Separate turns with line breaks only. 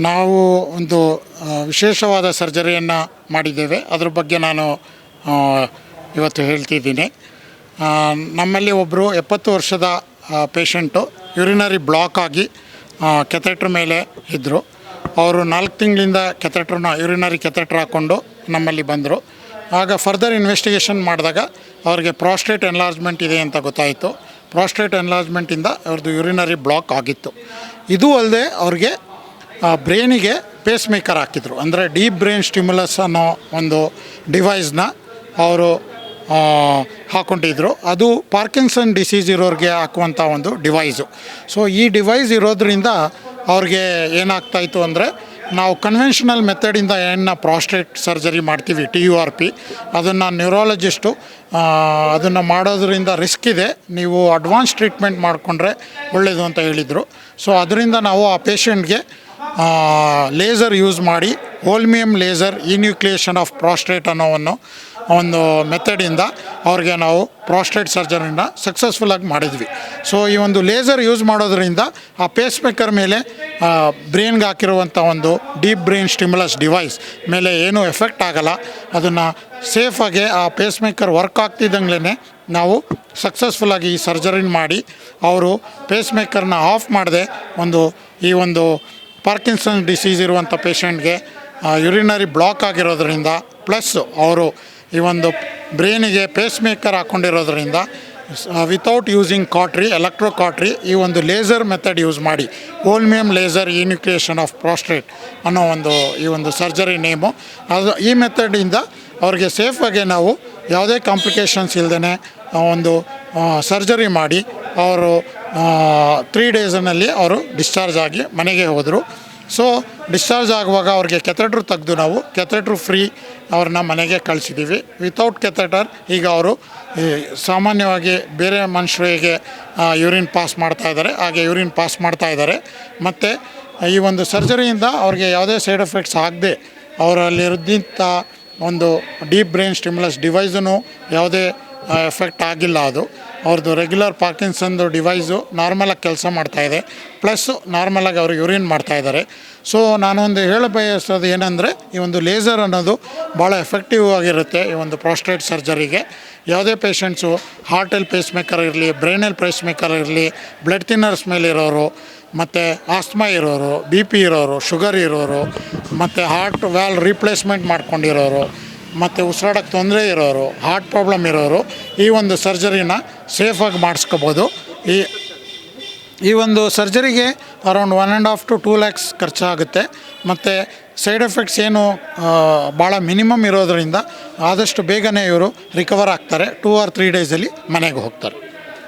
ನಾವು ಒಂದು ವಿಶೇಷವಾದ ಸರ್ಜರಿಯನ್ನು ಮಾಡಿದ್ದೇವೆ. ಅದ್ರ ಬಗ್ಗೆ ನಾನು ಇವತ್ತು ಹೇಳ್ತಿದ್ದೀನಿ. ನಮ್ಮಲ್ಲಿ ಒಬ್ಬರು ಎಪ್ಪತ್ತು ವರ್ಷದ ಪೇಷಂಟು, ಯುರಿನರಿ ಬ್ಲಾಕ್ ಆಗಿ ಕೆಥೆಟ್ರ್ ಮೇಲೆ ಇದ್ದರು ಅವರು ನಾಲ್ಕು ತಿಂಗಳಿಂದ ಕೆಥೆಟ್ರನ್ನ, ಯುರಿನರಿ ಕೆಥೆಟ್ರ್ ಹಾಕ್ಕೊಂಡು ನಮ್ಮಲ್ಲಿ ಬಂದರು. ಆಗ ಫರ್ದರ್ ಇನ್ವೆಸ್ಟಿಗೇಷನ್ ಮಾಡಿದಾಗ ಅವರಿಗೆ ಪ್ರಾಸ್ಟೇಟ್ ಎನ್ಲಾರ್ಜ್ಮೆಂಟ್ ಇದೆ ಅಂತ ಗೊತ್ತಾಯಿತು. ಪ್ರಾಸ್ಟೇಟ್ ಎನ್ಲಾರ್ಜ್ಮೆಂಟಿಂದ ಅವ್ರದ್ದು ಯುರಿನರಿ ಬ್ಲಾಕ್ ಆಗಿತ್ತು. ಇದು ಅಲ್ಲದೆ ಅವ್ರಿಗೆ ಬ್ರೈನಿಗೆ ಪೇಸ್ ಮೇಕರ್ ಹಾಕಿದ್ರು. ಅಂದರೆ ಡೀಪ್ ಬ್ರೈನ್ ಸ್ಟಿಮ್ಯುಲಸ್ ಅನ್ನೋ ಒಂದು ಡಿವೈಸ್ನ ಅವರು ಹಾಕೊಂಡಿದ್ರು. ಅದು ಪಾರ್ಕಿನ್ಸನ್ ಡಿಸೀಸ್ ಇರೋರಿಗೆ ಹಾಕುವಂಥ ಒಂದು ಡಿವೈಸು ಸೊ ಈ ಡಿವೈಸ್ ಇರೋದ್ರಿಂದ ಅವ್ರಿಗೆ ಏನಾಗ್ತಾಯಿತ್ತು ಅಂದರೆ, ನಾವು ಕನ್ವೆನ್ಷನಲ್ ಮೆಥಡಿಂದ ಏನು ಪ್ರಾಸ್ಟೇಟ್ ಸರ್ಜರಿ ಮಾಡ್ತೀವಿ ಟಿ ಯು ಆರ್ ಪಿ ಅದನ್ನು ನ್ಯೂರಾಲಜಿಸ್ಟು ಅದನ್ನು ಮಾಡೋದ್ರಿಂದ ರಿಸ್ಕ್ ಇದೆ. ನೀವು ಅಡ್ವಾನ್ಸ್ ಟ್ರೀಟ್ಮೆಂಟ್ ಮಾಡಿಕೊಂಡ್ರೆ ಒಳ್ಳೆಯದು ಅಂತ ಹೇಳಿದರು. ಸೊ ಅದರಿಂದ ನಾವು ಆ ಪೇಷಂಟ್ಗೆ ಲೇಸರ್ ಯೂಸ್ ಮಾಡಿ holmium laser enucleation of prostate ಅನ್ನೋವನ್ನು ಒಂದು ಮೆಥಡಿಂದ ಅವ್ರಿಗೆ ನಾವು ಪ್ರಾಸ್ಟ್ರೇಟ್ ಸರ್ಜರಿನ ಸಕ್ಸಸ್ಫುಲ್ಲಾಗಿ ಮಾಡಿದ್ವಿ. ಸೊ ಈ ಒಂದು ಲೇಸರ್ ಯೂಸ್ ಮಾಡೋದ್ರಿಂದ ಆ ಪೇಸ್ ಮೇಕರ್ ಮೇಲೆ ಬ್ರೈನ್ಗೆ ಹಾಕಿರುವಂಥ ಒಂದು ಡೀಪ್ ಬ್ರೈನ್ ಸ್ಟಿಮ್ಯುಲಸ್ ಡಿವೈಸ್ ಮೇಲೆ ಏನೂ ಎಫೆಕ್ಟ್ ಆಗಲ್ಲ. ಅದನ್ನು ಸೇಫಾಗಿ ಆ ಪೇಸ್ ಮೇಕರ್ ವರ್ಕ್ ಆಗ್ತಿದ್ದಂಗ್ಲೇ ನಾವು ಸಕ್ಸಸ್ಫುಲ್ಲಾಗಿ ಈ ಸರ್ಜರಿನ ಮಾಡಿ, ಅವರು ಪೇಸ್ ಮೇಕರ್ನ ಆಫ್ ಮಾಡದೆ ಒಂದು, ಈ ಒಂದು ಪಾರ್ಕಿನ್ಸನ್ ಡಿಸೀಸ್ ಇರುವಂಥ ಪೇಷಂಟ್ಗೆ ಯುರಿನರಿ ಬ್ಲಾಕ್ ಆಗಿರೋದ್ರಿಂದ ಪ್ಲಸ್ ಅವರು ಈ ಒಂದು ಬ್ರೈನಿಗೆ ಪೇಸ್ ಮೇಕರ್ ಹಾಕ್ಕೊಂಡಿರೋದ್ರಿಂದ without using cautery electro cautery ಈ ಒಂದು ಲೇಸರ್ ಮೆಥಡ್ ಯೂಸ್ ಮಾಡಿ holmium laser enucleation of prostate ಅನ್ನೋ ಒಂದು, ಈ ಒಂದು ಸರ್ಜರಿ ನೇಮು ಅದು ಈ ಮೆಥಡಿಂದ ಅವ್ರಿಗೆ ಸೇಫಾಗಿ ನಾವು ಯಾವುದೇ ಕಾಂಪ್ಲಿಕೇಶನ್ಸ್ ಇಲ್ಲದೇ ಒಂದು ಸರ್ಜರಿ ಮಾಡಿ, ಅವರು ತ್ರೀ ಡೇಸ್ನಲ್ಲಿ ಅವರು ಡಿಸ್ಚಾರ್ಜ್ ಆಗಿ ಮನೆಗೆ ಹೋದರು. ಸೊ ಡಿಸ್ಚಾರ್ಜ್ ಆಗುವಾಗ ಅವ್ರಿಗೆ ಕೆಥೆಟ್ರ್ ತೆಗೆದು ನಾವು ಕೆಥೆಟ್ರ್ ಫ್ರೀ ಅವ್ರನ್ನ ಮನೆಗೆ ಕಳಿಸಿದ್ದೀವಿ ವಿತೌಟ್ ಕೆಥೆಟರ್ ಈಗ ಅವರು ಸಾಮಾನ್ಯವಾಗಿ ಬೇರೆ ಮನುಷ್ಯರಿಗೆ ಯೂರಿನ್ ಪಾಸ್ ಮಾಡ್ತಾ ಇದ್ದಾರೆ. ಹಾಗೆ ಯೂರಿನ್ ಪಾಸ್ ಮಾಡ್ತಾ ಇದ್ದಾರೆ. ಮತ್ತು, ಈ ಒಂದು ಸರ್ಜರಿಯಿಂದ ಅವ್ರಿಗೆ ಯಾವುದೇ ಸೈಡ್ ಎಫೆಕ್ಟ್ಸ್ ಆಗದೆ ಅವರಲ್ಲಿರೋದಿಂಥ ಒಂದು ಡೀಪ್ ಬ್ರೈನ್ ಸ್ಟಿಮ್ಯುಲಸ್ ಡಿವೈಸೂ ಯಾವುದೇ ಎಫೆಕ್ಟ್ ಆಗಿಲ್ಲ ಅದು. ಅವ್ರದ್ದು ರೆಗ್ಯುಲರ್ ಪಾರ್ಕಿನ್ಸನ್ದು ಡಿವೈಸು ನಾರ್ಮಲಾಗಿ ಕೆಲಸ ಮಾಡ್ತಾಯಿದೆ ಪ್ಲಸ್ಸು ನಾರ್ಮಲಾಗಿ ಅವರು ಯೂರಿನ್ ಮಾಡ್ತಾಯಿದ್ದಾರೆ ಸೊ ನಾನೊಂದು ಹೇಳ ಬಯಸೋದು ಏನಂದರೆ, ಈ ಒಂದು ಲೇಸರ್ ಅನ್ನೋದು ಭಾಳ ಎಫೆಕ್ಟಿವ್ ಆಗಿರುತ್ತೆ ಈ ಒಂದು ಪ್ರಾಸ್ಟ್ರೇಟ್ ಸರ್ಜರಿಗೆ ಯಾವುದೇ ಪೇಷಂಟ್ಸು ಹಾರ್ಟಲ್ಲಿ ಪೇಸ್ ಮೇಕರ್ ಇರಲಿ ಬ್ರೈನಲ್ಲಿ ಪೇಸ್ ಮೇಕರ್ ಇರಲಿ ಬ್ಲಡ್ ಥಿನ್ನರ್ಸ್ ಮೇಲೆ ಇರೋರು, ಮತ್ತು ಆಸ್ಮಾ ಇರೋರು ಬಿ ಪಿ ಇರೋರು ಶುಗರ್ ಇರೋರು, ಮತ್ತು ಹಾರ್ಟ್ ವ್ಯಾಲ್ ರೀಪ್ಲೇಸ್ಮೆಂಟ್ ಮಾಡ್ಕೊಂಡಿರೋರು ಮತ್ತು ಉಸಿರಾಡೋಕ್ಕೆ ತೊಂದರೆ ಇರೋರು ಹಾರ್ಟ್ ಪ್ರಾಬ್ಲಮ್ ಇರೋರು, ಈ ಒಂದು ಸರ್ಜರಿನ ಸೇಫಾಗಿ ಮಾಡಿಸ್ಕೋಬೋದು. ಈ ಈ ಒಂದು ಸರ್ಜರಿಗೆ around one and half to two lakhs ಖರ್ಚಾಗುತ್ತೆ. ಮತ್ತು ಸೈಡ್ ಎಫೆಕ್ಟ್ಸ್ ಏನು ಭಾಳ ಮಿನಿಮಮ್ ಇರೋದರಿಂದ ಆದಷ್ಟು ಬೇಗನೆ ಇವರು ರಿಕವರ್ ಆಗ್ತಾರೆ. ಟೂ ಆರ್ ತ್ರೀ ಡೇಸಲ್ಲಿ ಮನೆಗೆ ಹೋಗ್ತಾರೆ.